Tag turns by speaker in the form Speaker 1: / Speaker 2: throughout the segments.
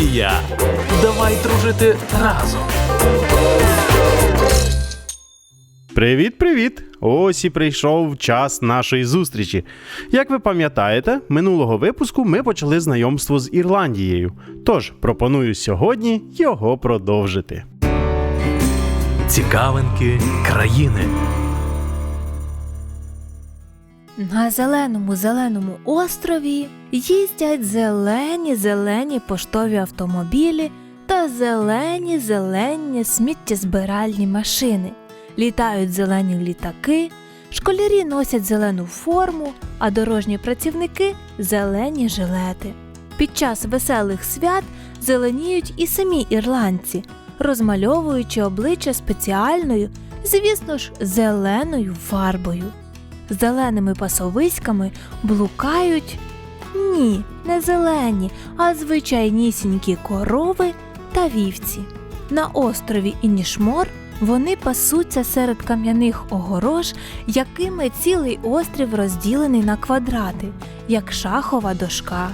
Speaker 1: Ірландія. Давай дружити разом.
Speaker 2: Привіт, привіт! Ось і прийшов час нашої зустрічі. Як ви пам'ятаєте, минулого випуску ми почали знайомство з Ірландією. Тож пропоную сьогодні його продовжити.
Speaker 1: Цікавинки країни.
Speaker 3: На зеленому зеленому острові їздять зелені зелені поштові автомобілі та зелені зелені сміттєзбиральні машини. Літають зелені літаки, школярі носять зелену форму, а дорожні працівники зелені жилети. Під час веселих свят зеленіють і самі ірландці, розмальовуючи обличчя спеціальною, звісно ж, зеленою фарбою зеленими пасовиськами блукають ні, не зелені, а звичайнісінькі корови та вівці. На острові Інішмор вони пасуться серед кам'яних огорож, якими цілий острів розділений на квадрати, як шахова дошка.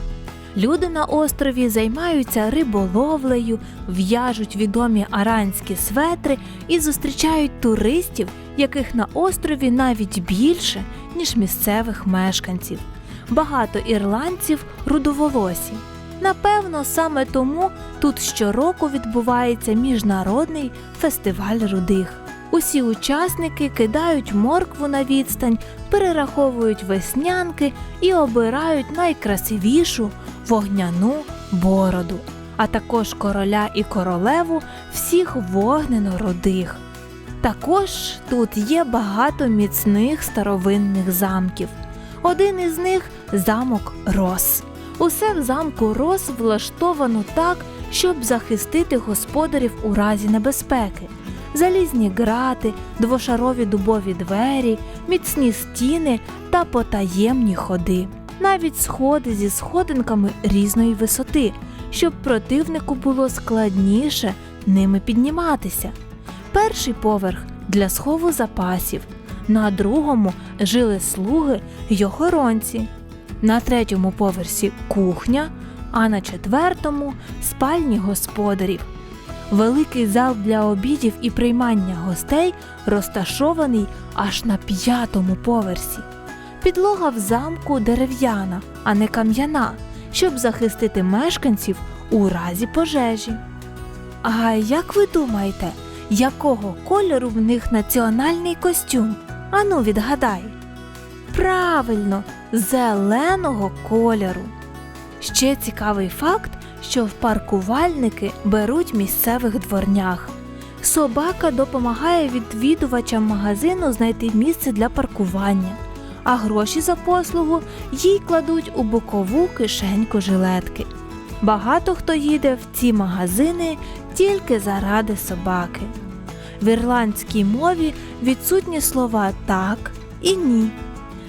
Speaker 3: Люди на острові займаються риболовлею, в'яжуть відомі аранські светри і зустрічають туристів, яких на острові навіть більше, ніж місцевих мешканців. Багато ірландців рудоволосі. Напевно, саме тому тут щороку відбувається міжнародний фестиваль рудих. Усі учасники кидають моркву на відстань, перераховують веснянки і обирають найкрасивішу вогняну бороду, а також короля і королеву всіх вогнено-рудих. Також тут є багато міцних старовинних замків. Один із них замок Рос. Усе в замку Рос влаштовано так, щоб захистити господарів у разі небезпеки. Залізні грати, двошарові дубові двері, міцні стіни та потаємні ходи, навіть сходи зі сходинками різної висоти, щоб противнику було складніше ними підніматися. Перший поверх для схову запасів, на другому жили слуги й охоронці, на третьому поверсі кухня, а на четвертому спальні господарів. Великий зал для обідів і приймання гостей розташований аж на п'ятому поверсі. Підлога в замку дерев'яна, а не кам'яна, щоб захистити мешканців у разі пожежі. А як ви думаєте, якого кольору в них національний костюм? Ану, відгадай. Правильно, зеленого кольору. Ще цікавий факт, що паркувальники беруть місцевих дворнях. Собака допомагає відвідувачам магазину знайти місце для паркування, а гроші за послугу їй кладуть у бокову кишеньку жилетки. Багато хто їде в ці магазини тільки заради собаки. В ірландській мові відсутні слова так і ні.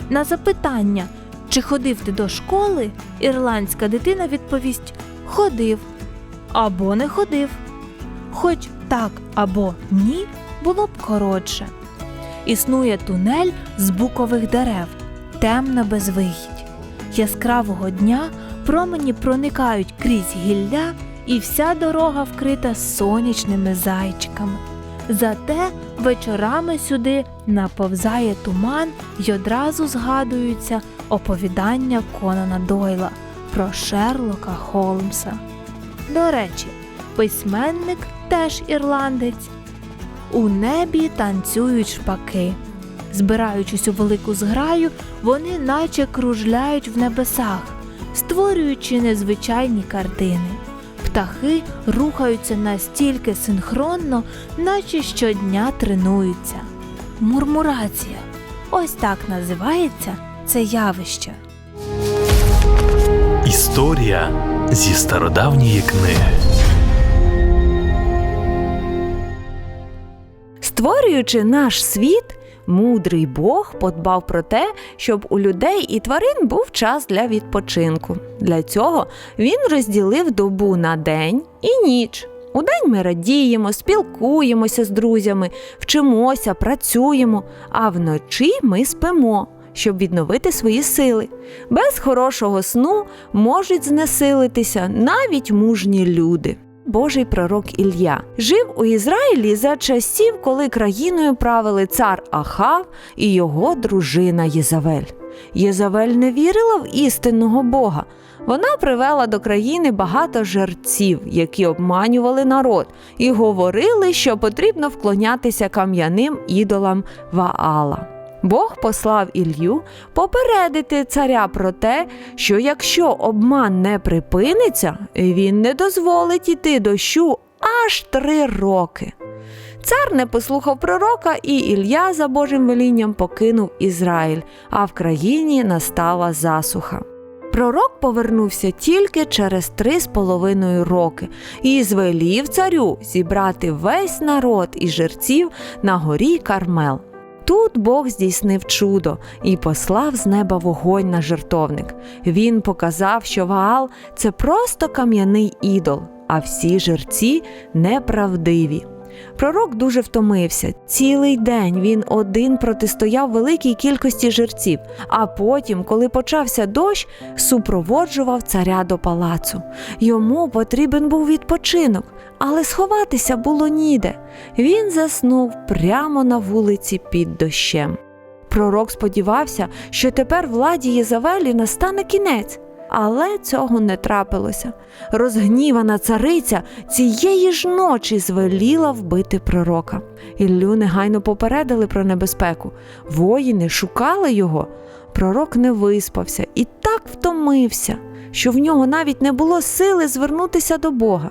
Speaker 3: На запитання, чи ходив ти до школи, ірландська дитина відповість ходив або не ходив. Хоч так або ні було б коротше. Існує тунель з букових дерев, темна безвихідь. Яскравого дня промені проникають крізь гілля, і вся дорога вкрита сонячними зайчиками. Зате вечорами сюди наповзає туман й одразу згадуються оповідання Конана Дойла про Шерлока Холмса. До речі, письменник теж ірландець. У небі танцюють шпаки. Збираючись у велику зграю, вони наче кружляють в небесах, створюючи незвичайні картини. Птахи рухаються настільки синхронно, наче щодня тренуються. Мурмурація. Ось так називається це явище.
Speaker 1: Історія зі стародавньої книги.
Speaker 4: Створюючи наш світ, мудрий Бог подбав про те, щоб у людей і тварин був час для відпочинку. Для цього він розділив добу на день і ніч. Удень ми радіємо, спілкуємося з друзями, вчимося, працюємо, а вночі ми спимо, щоб відновити свої сили. Без хорошого сну можуть знесилитися навіть мужні люди. Божий пророк Ілля жив у Ізраїлі за часів, коли країною правили цар Ахав і його дружина Єзавель. Єзавель не вірила в істинного Бога. Вона привела до країни багато жерців, які обманювали народ, і говорили, що потрібно вклонятися кам'яним ідолам Ваала. Бог послав Ілью попередити царя про те, що якщо обман не припиниться, він не дозволить іти дощу аж три роки. Цар не послухав пророка, і Ілля за Божим велінням покинув Ізраїль, а в країні настала засуха. Пророк повернувся тільки через три з половиною роки і звелів царю зібрати весь народ і жерців на горі Кармел. Тут Бог здійснив чудо і послав з неба вогонь на жертовник. Він показав, що Ваал це просто кам'яний ідол, а всі жерці неправдиві. Пророк дуже втомився. Цілий день він один протистояв великій кількості жерців, а потім, коли почався дощ, супроводжував царя до палацу. Йому потрібен був відпочинок, але сховатися було ніде. Він заснув прямо на вулиці під дощем. Пророк сподівався, що тепер владі Єзавелі настане кінець. Але цього не трапилося. Розгнівана цариця цієї ж ночі звеліла вбити пророка. Іллю негайно попередили про небезпеку. Воїни шукали його. Пророк не виспався і так втомився, що в нього навіть не було сили звернутися до Бога.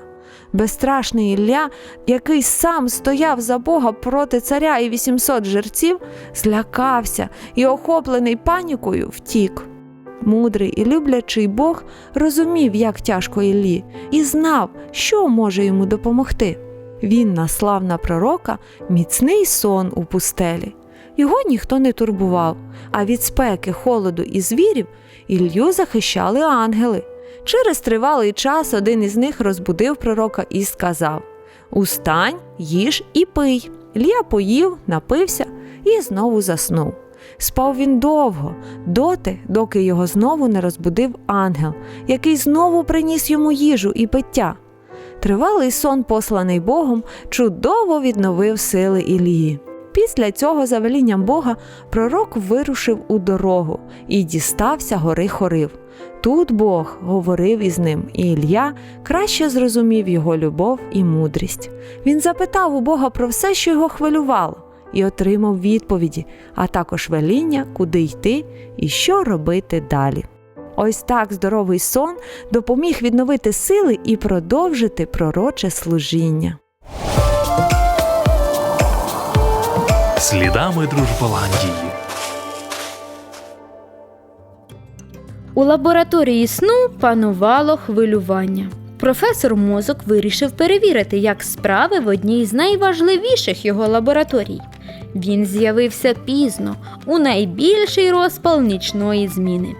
Speaker 4: Безстрашний Ілля, який сам стояв за Бога проти царя і 800 жерців, злякався і, охоплений панікою, втік. Мудрий і люблячий Бог розумів, як тяжко Іллі, і знав, що може йому допомогти. Він наслав на пророка міцний сон у пустелі. Його ніхто не турбував, а від спеки, холоду і звірів Ілью захищали ангели. Через тривалий час один із них розбудив пророка і сказав: Устань, їж і пий. Ілля поїв, напився і знову заснув. Спав він довго, доти, доки його знову не розбудив ангел, який знову приніс йому їжу і пиття. Тривалий сон, посланий Богом, чудово відновив сили Ілії. Після цього, за велінням Бога, пророк вирушив у дорогу і дістався гори Хорив. Тут Бог говорив із ним, і Ілля краще зрозумів його любов і мудрість. Він запитав у Бога про все, що його хвилювало, і отримав відповіді, а також веління, куди йти і що робити далі. Ось так здоровий сон допоміг відновити сили і продовжити пророче служіння.
Speaker 1: Слідами Дружболандії.
Speaker 5: У лабораторії сну панувало хвилювання. Професор мозок вирішив перевірити, як справи в одній з найважливіших його лабораторій. Він з'явився пізно, у найбільший розпал нічної зміни.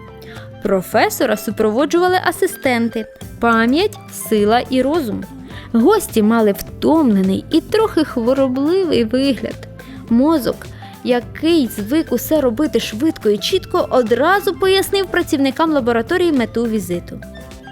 Speaker 5: Професора супроводжували асистенти, пам'ять, сила і розум. Гості мали втомлений і трохи хворобливий вигляд. Мозок, який звик усе робити швидко і чітко, одразу пояснив працівникам лабораторії мету візиту.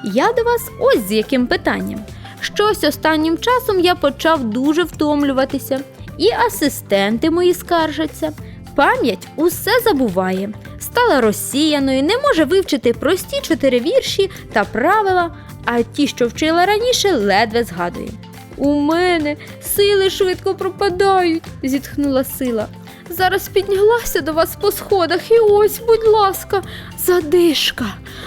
Speaker 5: Я до вас ось з яким питанням. Щось останнім часом я почав дуже втомлюватися, і асистенти мої скаржаться. Пам'ять усе забуває, стала розсіяною, не може вивчити прості чотири вірші та правила, а ті, що вчила раніше, ледве згадує. У мене сили швидко пропадають, зітхнула сила. Зараз піднялася до вас по сходах, і ось, будь ласка, задишка.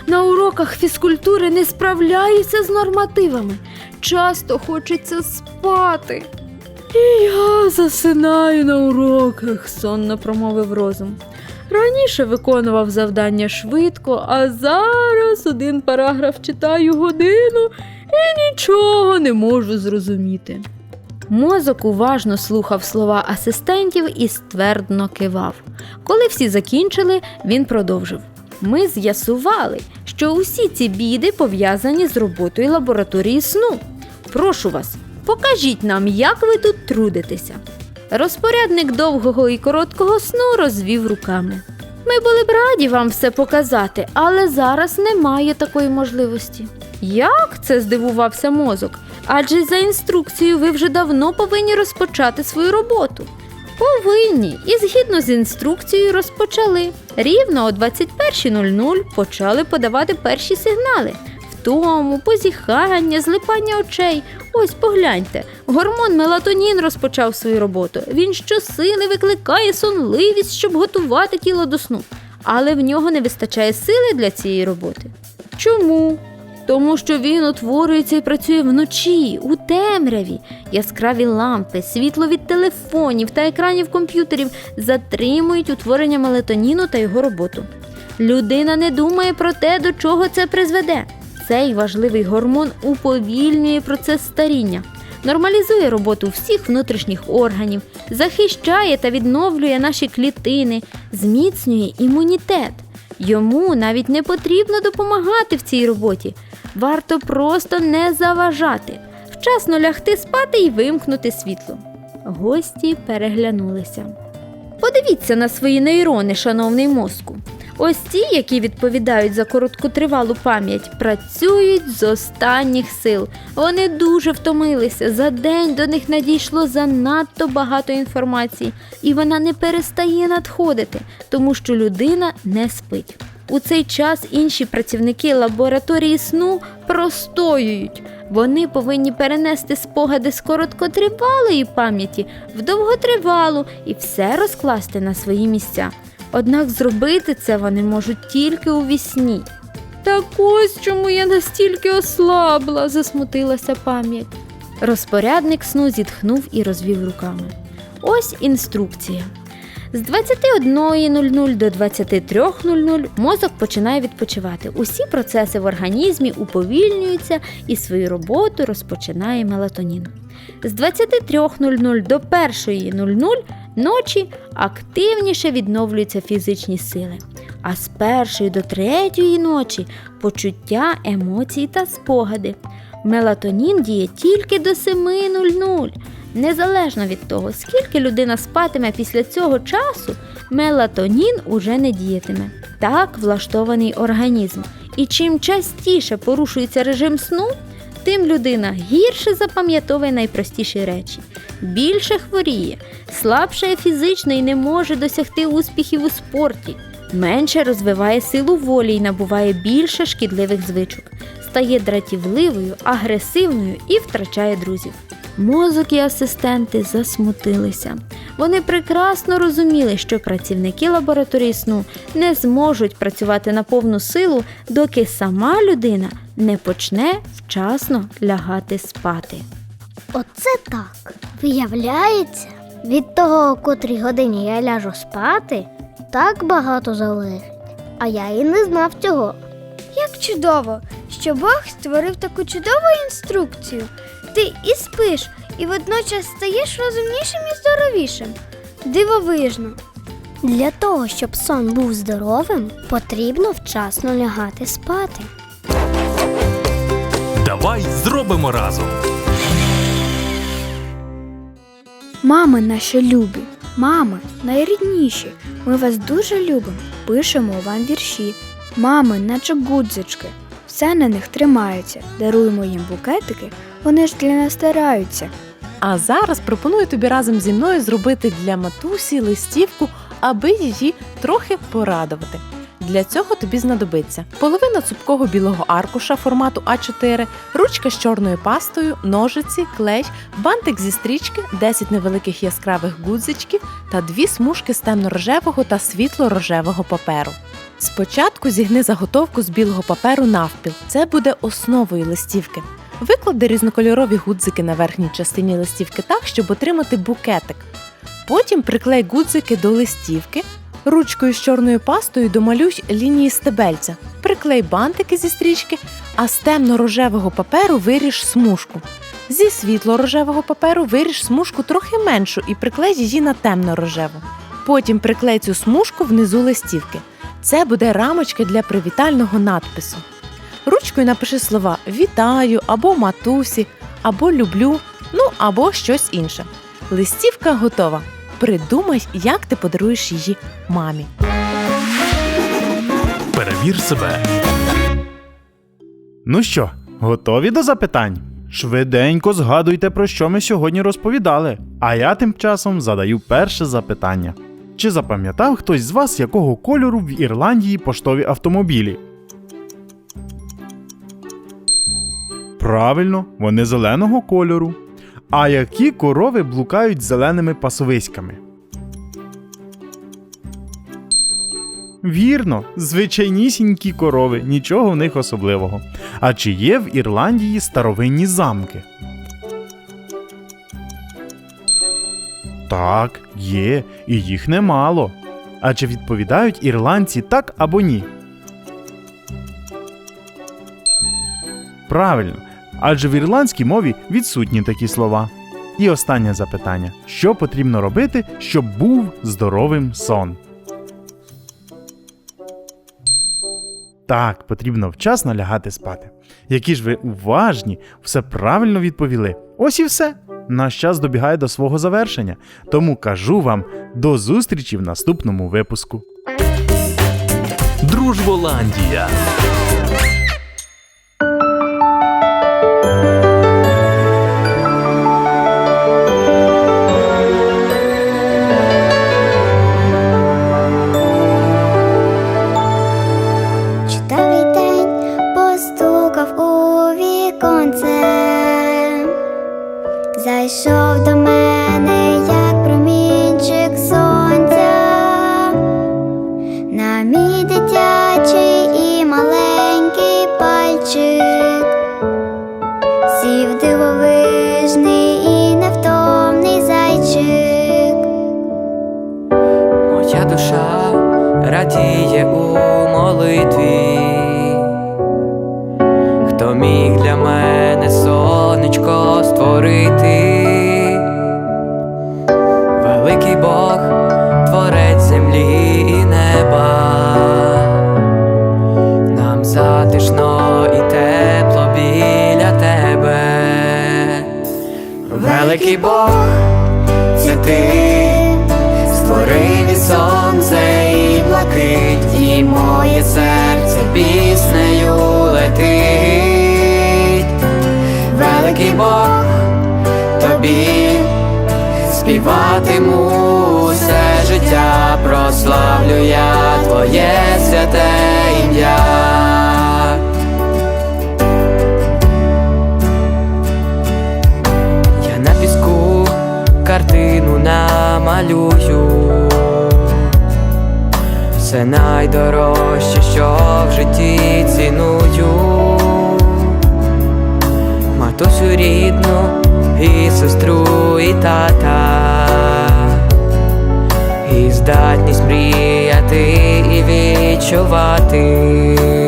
Speaker 5: На уроках фізкультури не справляюся з нормативами. Часто хочеться спати. І я засинаю на уроках, сонно промовив розум. Раніше виконував завдання швидко, а зараз один параграф читаю годину і нічого не можу зрозуміти. Мозок уважно слухав слова асистентів і ствердно кивав. Коли всі закінчили, він продовжив. Ми з'ясували, що усі ці біди пов'язані з роботою лабораторії сну. Прошу вас, покажіть нам, як ви тут трудитеся. Розпорядник довгого і короткого сну розвів руками. Ми були б раді вам все показати, але зараз немає такої можливості. Як це здивувався мозок? Адже за інструкцією ви вже давно повинні розпочати свою роботу. Повинні і згідно з інструкцією розпочали. Рівно о 21.00 почали подавати перші сигнали. Втому, позіхання, злипання очей. Ось погляньте, гормон мелатонін розпочав свою роботу. Він щосили викликає сонливість, щоб готувати тіло до сну. Але в нього не вистачає сили для цієї роботи. Чому? Тому що він утворюється і працює вночі, у темряві. Яскраві лампи, світло від телефонів та екранів комп'ютерів затримують утворення мелатоніну та його роботу. Людина не думає про те, до чого це призведе. Цей важливий гормон уповільнює процес старіння, нормалізує роботу всіх внутрішніх органів, захищає та відновлює наші клітини, зміцнює імунітет. Йому навіть не потрібно допомагати в цій роботі. Варто просто не заважати, вчасно лягти спати і вимкнути світло. Гості переглянулися. Подивіться на свої нейрони, шановний мозку. Ось ті, які відповідають за короткотривалу пам'ять, працюють з останніх сил. Вони дуже втомилися. За день до них надійшло занадто багато інформації, і вона не перестає надходити, тому що людина не спить. У цей час інші працівники лабораторії сну простоюють. Вони повинні перенести спогади з короткотривалої пам'яті в довготривалу і все розкласти на свої місця. Однак зробити це вони можуть тільки у вісні. Так ось чому я настільки ослабла, засмутилася пам'ять. Розпорядник сну зітхнув і розвів руками. Ось інструкція. З 21.00 до 23.00 мозок починає відпочивати. Усі процеси в організмі уповільнюються і свою роботу розпочинає мелатонін. З 23.00 до 1.00 ночі активніше відновлюються фізичні сили. А з першої до третьої ночі почуття, емоції та спогади. Мелатонін діє тільки до 7.00. Незалежно від того, скільки людина спатиме після цього часу, мелатонін уже не діятиме. Так влаштований організм. І чим частіше порушується режим сну, тим людина гірше запам'ятовує найпростіші речі, більше хворіє, слабшає фізично і не може досягти успіхів у спорті, менше розвиває силу волі і набуває більше шкідливих звичок, стає дратівливою, агресивною і втрачає друзів. Мозок і асистенти засмутилися. Вони прекрасно розуміли, що працівники лабораторії сну не зможуть працювати на повну силу, доки сама людина не почне вчасно лягати спати.
Speaker 6: Оце так. Виявляється, від того, о котрій годині я ляжу спати, так багато залежить. А я і не знав цього.
Speaker 7: Як чудово, що Бог створив таку чудову інструкцію. Ти і спиш, і водночас стаєш розумнішим і здоровішим. Дивовижно.
Speaker 6: Для того, щоб сон був здоровим, потрібно вчасно лягати спати.
Speaker 1: Давай зробимо разом.
Speaker 8: Мами наші любі, мами найрідніші, ми вас дуже любимо, пишемо вам вірші. Мами, наче гудзички, все на них тримається, даруємо їм букетики, вони ж для нас стараються.
Speaker 9: А зараз пропоную тобі разом зі мною зробити для матусі листівку, аби її трохи порадувати. Для цього тобі знадобиться половина цупкого білого аркуша формату А4, ручка з чорною пастою, ножиці, клей, бантик зі стрічки, 10 невеликих яскравих гудзичків та дві смужки з темно-рожевого та світло-рожевого паперу. Спочатку зігни заготовку з білого паперу навпіл. Це буде основою листівки. Виклади різнокольорові гудзики на верхній частині листівки так, щоб отримати букетик. Потім приклей гудзики до листівки. Ручкою з чорною пастою домалюй лінії стебельця, приклей бантики зі стрічки, а з темно-рожевого паперу виріж смужку. Зі світло-рожевого паперу виріж смужку трохи меншу і приклей її на темно-рожеву. Потім приклей цю смужку внизу листівки. Це буде рамочка для привітального надпису. Ручкою напиши слова Вітаю або матусі, або люблю, ну або щось інше. Листівка готова. Придумай, як ти подаруєш її мамі.
Speaker 1: Перевір себе.
Speaker 2: Ну що, готові до запитань? Швиденько згадуйте, про що ми сьогодні розповідали. А я тим часом задаю перше запитання. Чи запам'ятав хтось з вас, якого кольору в Ірландії поштові автомобілі? Правильно, вони зеленого кольору. А які корови блукають зеленими пасовиськами? Вірно, звичайнісінькі корови, нічого в них особливого. А чи є в Ірландії старовинні замки? Так, є, і їх немало. А чи відповідають ірландці так або ні? Правильно, адже в ірландській мові відсутні такі слова. І останнє запитання: що потрібно робити, щоб був здоровим сон? Так, потрібно вчасно лягати спати. Які ж ви уважні, все правильно відповіли. Ось і все. Наш час добігає до свого завершення. Тому кажу вам до зустрічі в наступному випуску.
Speaker 1: Дружболандія.
Speaker 10: Піснею летить. Великий Бог, тобі співатиму все життя, прославлю я твоє святе ім'я. Я на піску картину намалюю. Все найдорожче, що в житті ціную. Матусю рідну і сестру, і тата, і здатність мріяти і відчувати.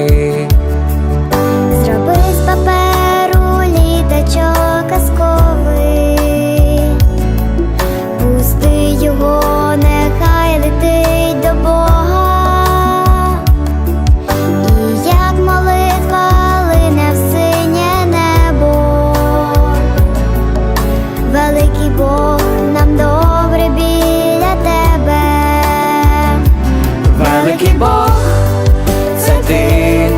Speaker 6: Великий Бог,
Speaker 10: це ти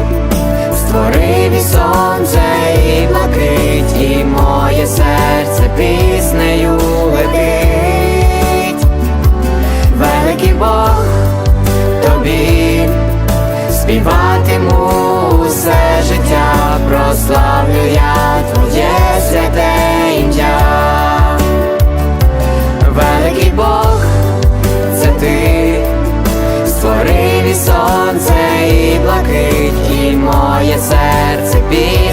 Speaker 10: створив і сонце, і блакить, і моє серце піснею летить. Великий Бог, тобі співатиму все життя, прославлю я твоє святе ім'я. Великий Бог, і моє серце піснею